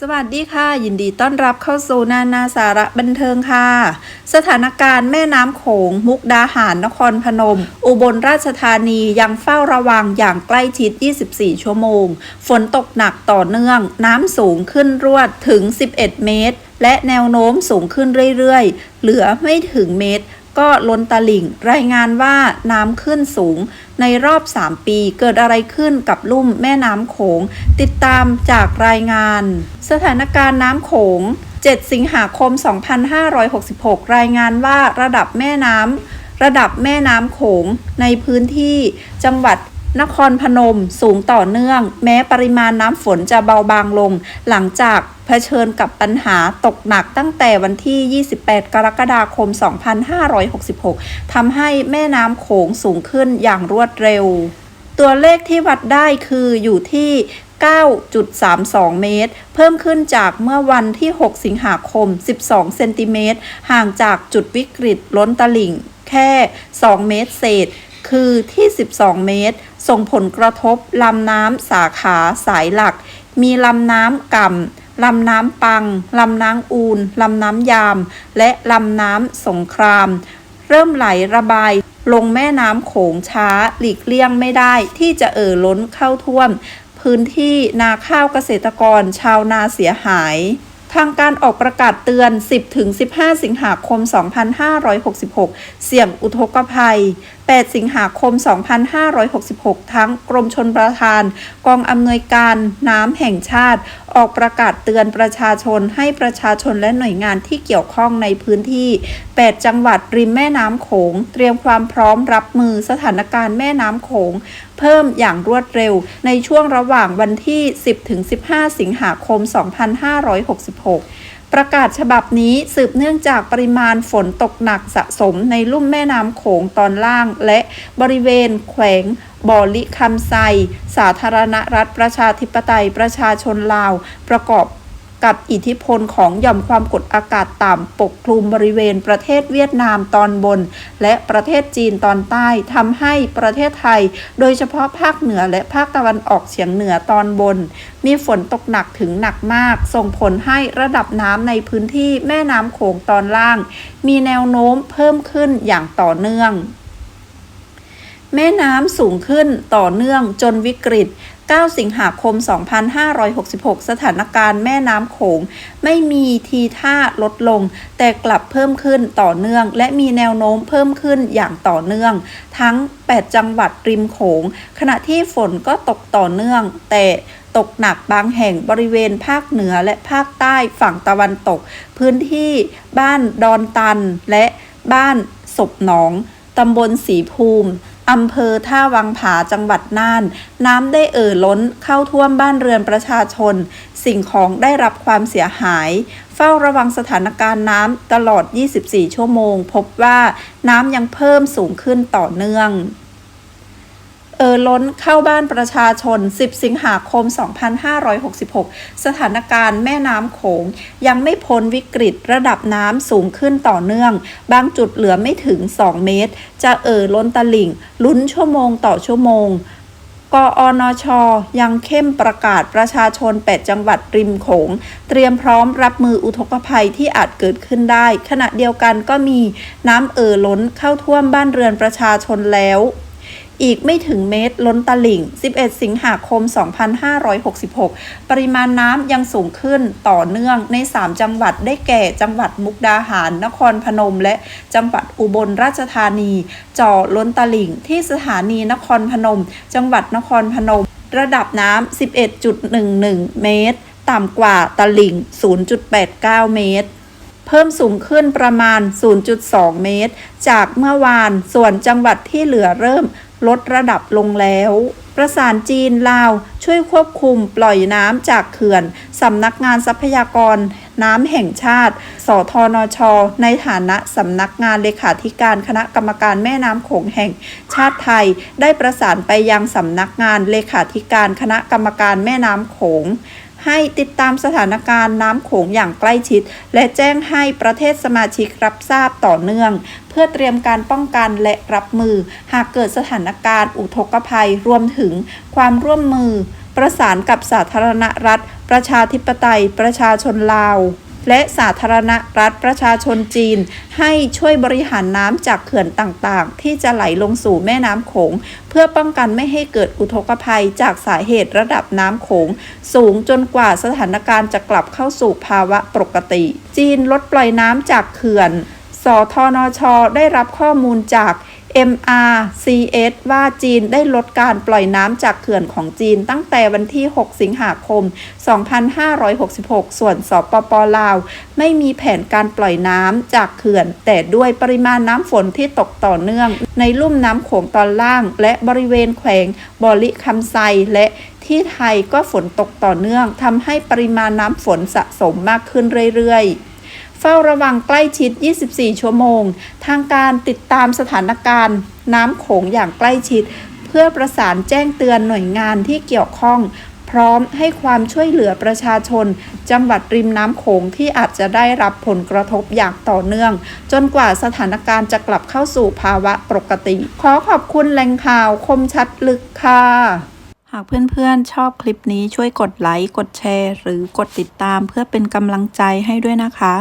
สวัสดีค่ะ ยินดีต้อนรับเข้าสู่นานาสาระบันเทิงค่ะ สถานการณ์แม่น้ำโขง มุกดาหารนครพนม อุบลราชธานียังเฝ้าระวังอย่างใกล้ชิด 24 ชั่วโมง ฝนตกหนักต่อเนื่อง น้ำสูงขึ้นรวดถึง 11 เมตร และแนวโน้มสูงขึ้นเรื่อยๆ เหลือไม่ถึงเมตร ก็ล้นตลิ่ง รายงานว่าน้ำขึ้นสูง ในรอบ 3 ปีเกิดอะไรขึ้นกับลุ่มแม่น้ำโขง ติดตามจากรายงาน สถานการณ์น้ำโขง 7 สิงหาคม 2566 รายงานว่าระดับแม่น้ำระดับแม่น้ำโขงในพื้นที่จังหวัด นครพนมสูงต่อเนื่อง แม้ปริมาณน้ำฝนจะเบาบางลง หลังจากเผชิญกับปัญหาตกหนักตั้งแต่วันที่ 28 กรกฎาคม 2566 ทำให้แม่น้ำโขงสูงขึ้นอย่างรวดเร็ว ตัวเลขที่วัดได้คืออยู่ที่9.32 เมตร เพิ่มขึ้นจากเมื่อวันที่ 6 สิงหาคม 12 เซนติเมตร ห่างจากจุดวิกฤตล้นตลิ่ง แค่ 2 เมตรเศษ คือที่ 12 เมตร ส่งผลกระทบลำน้ำสาขาสายหลัก มีลำน้ำก่ำลำน้ำปัง ลำน้ำอูน ลำน้ำยาม และลำน้ำสงคราม เริ่มไหลระบายลงแม่น้ำโขงช้าหลีกเลี่ยงไม่ได้ที่จะเอ่อล้นเข้าท่วม พื้นที่นาข้าวเกษตรกรชาวนาเสียหาย ทางการออกประกาศเตือน 10-15 สิงหาคม 2566 เสี่ยงอุทกภัย 8 สิงหาคม 2566 ทั้งกรมชนประทาน กองอำนวยการน้ำแห่งชาติ ออกประกาศเตือนประชาชนให้ประชาชนและหน่วยงานที่เกี่ยวข้องในพื้นที่ 8 จังหวัดริมแม่น้ำโขง เตรียมความพร้อมรับมือสถานการณ์แม่น้ำโขง เพิ่มอย่างรวดเร็วในช่วงระหว่างวันที่ 10-15 สิงหาคม 2566ประกาศฉบับนี้สืบเนื่องจากปริมาณฝนตกหนักสะสมในลุ่มแม่น้ำโขงตอนล่าง และบริเวณแขวงบ่อลิคำไซ สาธารณรัฐประชาธิปไตยประชาชนลาว ประกอบ กับอิทธิพลของหย่อมความกดอากาศต่ำปกคลุมบริเวณประเทศเวียดนามตอนบน และประเทศจีนตอนใต้ทำให้ประเทศไทย โดยเฉพาะภาคเหนือและภาคตะวันออกเฉียงเหนือตอนบน มีฝนตกหนักถึงหนักมาก ส่งผลให้ระดับน้ำในพื้นที่แม่น้ำโขงตอนล่าง มีแนวโน้มเพิ่มขึ้นอย่างต่อเนื่องแม่น้ำสูงขึ้นต่อเนื่องจนวิกฤต 9 สิงหาคม 2566 สถานการณ์แม่น้ำโขง ไม่มีทีท่าลดลง แต่กลับเพิ่มขึ้นต่อเนื่อง และมีแนวโน้มเพิ่มขึ้นอย่างต่อเนื่อง ทั้ง 8 จังหวัดริมโขง ขณะที่ฝนก็ตกต่อเนื่อง แต่ตกหนักบางแห่งบริเวณภาคเหนือและภาคใต้ฝั่งตะวันตก พื้นที่บ้านดอนตันและบ้านศพหนองตำบลสีภูมิ อำเภอท่าวังผาจังหวัดน่าน น้ำได้เอ่อล้นเข้าท่วมบ้านเรือนประชาชน สิ่งของได้รับความเสียหาย เฝ้าระวังสถานการณ์น้ำตลอด 24 ชั่วโมง พบว่าน้ำยังเพิ่มสูงขึ้นต่อเนื่อง อ่อล้นเข้าบ้านประชาชน 10 สิงหาคม 2566 สถานการณ์แม่น้ำโขง ยังไม่พ้นวิกฤตระดับน้ำสูงขึ้นต่อเนื่อง บางจุดเหลือไม่ถึง 2 เมตร จะเอ่อล้นตลิ่ง ลุ้นชั่วโมงต่อชั่วโมงกอนช ยังเข้มประกาศประชาชน 8 จังหวัดริมโขง เตรียมพร้อมรับมืออุทกภัยที่อาจเกิดขึ้นได้ ขณะเดียวกันก็มีน้ำเอ่อล้นเข้าท่วมบ้านเรือนประชาชนแล้ว อีกไม่ถึงเมตรล้นตลิ่ง 11 สิงหาคม 2566 ปริมาณน้ำยังสูงขึ้นต่อเนื่องใน 3 จังหวัดได้แก่จังหวัดมุกดาหาร นครพนม และจังหวัดอุบลราชธานี จ่อล้นตลิ่ง ที่สถานีนครพนม จังหวัดนครพนม ระดับน้ำ 11.11 เมตร ต่ำกว่าตลิ่ง 0.89 เมตรเพิ่มสูงขึ้นประมาณ 0.2 เมตร จากเมื่อวาน ส่วนจังหวัดที่เหลือเริ่ม ลดระดับลงแล้ว ประสานจีนลาวช่วยควบคุมปล่อยน้ำจากเขื่อนสำนักงานทรัพยากร น้ำแห่งชาติ สทนช ในฐานะสำนักงานเลขาธิการคณะกรรมการแม่น้ำโขงแห่งชาติไทย ได้ประสานไปยังสำนักงานเลขาธิการคณะกรรมการแม่น้ำโขง ให้ติดตามสถานการณ์น้ำโขงอย่างใกล้ชิด และแจ้งให้ประเทศสมาชิกรับทราบต่อเนื่อง เพื่อเตรียมการป้องกันและรับมือ หากเกิดสถานการณ์อุทกภัยรวมถึงความร่วมมือ ประสานกับสาธารณรัฐ ประชาธิปไตย ประชาชนลาว และสาธารณรัฐประชาชนจีน ให้ช่วยบริหารน้ำจากเขื่อนต่างๆ ที่จะไหลลงสู่แม่น้ำโขง เพื่อป้องกันไม่ให้เกิดอุทกภัยจากสาเหตุระดับน้ำโขง สูงจนกว่าสถานการณ์จะกลับเข้าสู่ภาวะปกติ จีนลดปล่อยน้ำจากเขื่อน สทนช ได้รับข้อมูลจาก MRCS ว่าจีนได้ลดการปล่อยน้ำจากเขื่อนของจีนตั้งแต่วันที่ 6 สิงหาคม 2566 ส่วนสปปลาว ไม่มีแผนการปล่อยน้ำจากเขื่อน แต่ด้วยปริมาณน้ำฝนที่ตกต่อเนื่อง ในลุ่มน้ำโขงตอนล่าง และบริเวณแขวงบอลิคำไซและที่ไทยก็ฝนตกต่อเนื่องทำให้ปริมาณน้ำฝนสะสมมากขึ้นเรื่อยๆ เฝ้าระวังใกล้ชิด 24 ชั่วโมง ทางการติดตามสถานการณ์ น้ำโขงอย่างใกล้ชิด เพื่อประสานแจ้งเตือนหน่วยงานที่เกี่ยวข้อง พร้อมให้ความช่วยเหลือประชาชน จังหวัดริมน้ำโขงที่อาจจะได้รับผลกระทบอย่างต่อเนื่อง จนกว่าสถานการณ์จะกลับเข้าสู่ภาวะปกติ ขอขอบคุณแหล่งข่าวคมชัดลึกค่ะหากเพื่อนๆ ชอบคลิปนี้ช่วยกดไลค์ กดแชร์ หรือกดติดตามเพื่อเป็นกำลังใจให้ด้วยนะคะ